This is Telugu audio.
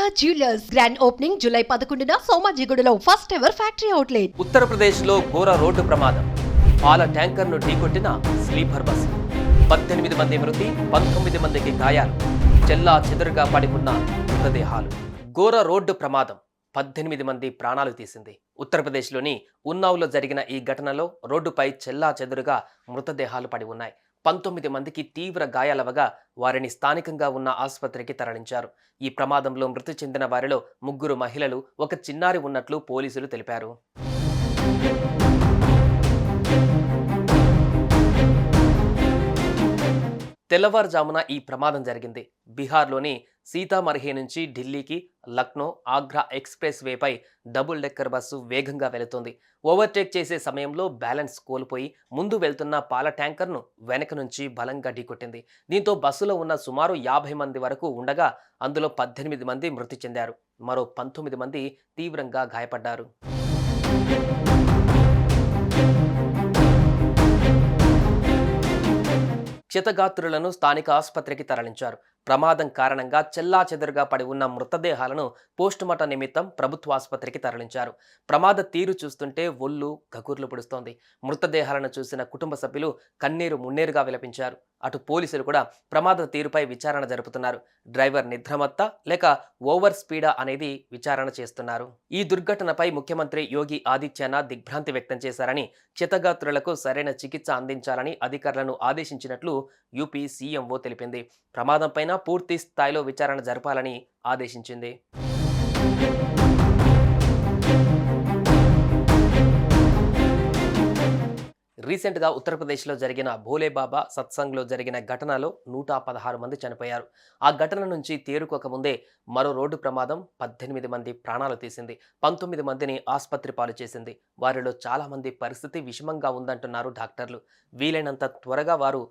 Sharada jewellers grand opening July పదకొండున సోమాజిగూడలో ఫస్ట్ ఎవర్ ఫ్యాక్టరీ అవుట్లెట్ ఉత్తరప్రదేశ్లో ఘోర రోడ్డు ప్రమాదం. పాల ట్యాంకర్ను ఢీకొట్టిన స్లీపర్ బస్. పద్దెనిమిది మంది మృతి పంతొమ్మిది మందికి గాయాలు. చెల్లా చెదురుగా పడి ఉన్న మృతదేహాలు. ఘోర రోడ్డు ప్రమాదం. పద్దెనిమిది మంది ప్రాణాలు తీసింది. ఉత్తరప్రదేశ్లోని ఉన్నావ్లో జరిగిన ఈ ఘటనలో రోడ్డుపై చెల్లా చెదురుగా మృతదేహాలు పడి ఉన్నాయి. పంతొమ్మిది మందికి తీవ్ర గాయాలవగా వారిని స్థానికంగా ఉన్న ఆసుపత్రికి తరలించారు. ఈ ప్రమాదంలో మృతి చెందిన వారిలో ముగ్గురు మహిళలు ఒక చిన్నారి ఉన్నట్లు పోలీసులు తెలిపారు. తెల్లవారుజామున ఈ ప్రమాదం జరిగింది. బీహార్లోని సీతామర్హి నుంచి ఢిల్లీకి లక్నో ఆగ్రా ఎక్స్ప్రెస్ వేపై డబుల్ డెక్కర్ బస్సు వేగంగా వెళుతుంది. ఓవర్టేక్ చేసే సమయంలో బ్యాలెన్స్ కోల్పోయి ముందు వెళ్తున్న పాల ట్యాంకర్ను వెనక నుంచి బలంగా ఢీకొట్టింది. దీంతో బస్సులో ఉన్న సుమారు యాభై మంది వరకు ఉండగా అందులో పద్దెనిమిది మంది మృతి చెందారు. మరో పంతొమ్మిది మంది తీవ్రంగా గాయపడ్డారు. క్షతగాత్రులను స్థానిక ఆసుపత్రికి తరలించారు. ప్రమాదం కారణంగా చెల్లా చెదరుగా పడి ఉన్న మృతదేహాలను పోస్టుమార్టం నిమిత్తం ప్రభుత్వ ఆసుపత్రికి తరలించారు. ప్రమాద తీరు చూస్తుంటే ఒళ్ళు గగుర్లు పుడుస్తోంది. మృతదేహాలను చూసిన కుటుంబ సభ్యులు కన్నీరు మున్నేరుగా విలపించారు. అటు పోలీసులు కూడా ప్రమాద తీరుపై విచారణ జరుపుతున్నారు. డ్రైవర్ నిద్రమత్త లేక ఓవర్ స్పీడా అనేది విచారణ చేస్తున్నారు. ఈ దుర్ఘటనపై ముఖ్యమంత్రి యోగి ఆదిత్యనాథ్ దిగ్భ్రాంతి వ్యక్తం చేశారని క్షతగాత్రులకు సరైన చికిత్స అందించాలని అధికారులను ఆదేశించినట్లు యూపీ సీఎంఓ తెలిపింది. ప్రమాదంపైన పూర్తి స్థాయిలో విచారణ జరపాలని ఆదేశించింది. రీసెంట్గా ఉత్తరప్రదేశ్లో జరిగిన భోలేబాబా సత్సంగ్లో జరిగిన ఘటనలో నూట పదహారు మంది చనిపోయారు. ఆ ఘటన నుంచి తేరుకోకముందే మరో రోడ్డు ప్రమాదం పద్దెనిమిది మంది ప్రాణాలు తీసింది. పంతొమ్మిది మందిని ఆసుపత్రి పాలు చేసింది. వారిలో చాలామంది పరిస్థితి విషమంగా ఉందంటున్నారు డాక్టర్లు. వీలైనంత త్వరగా వారు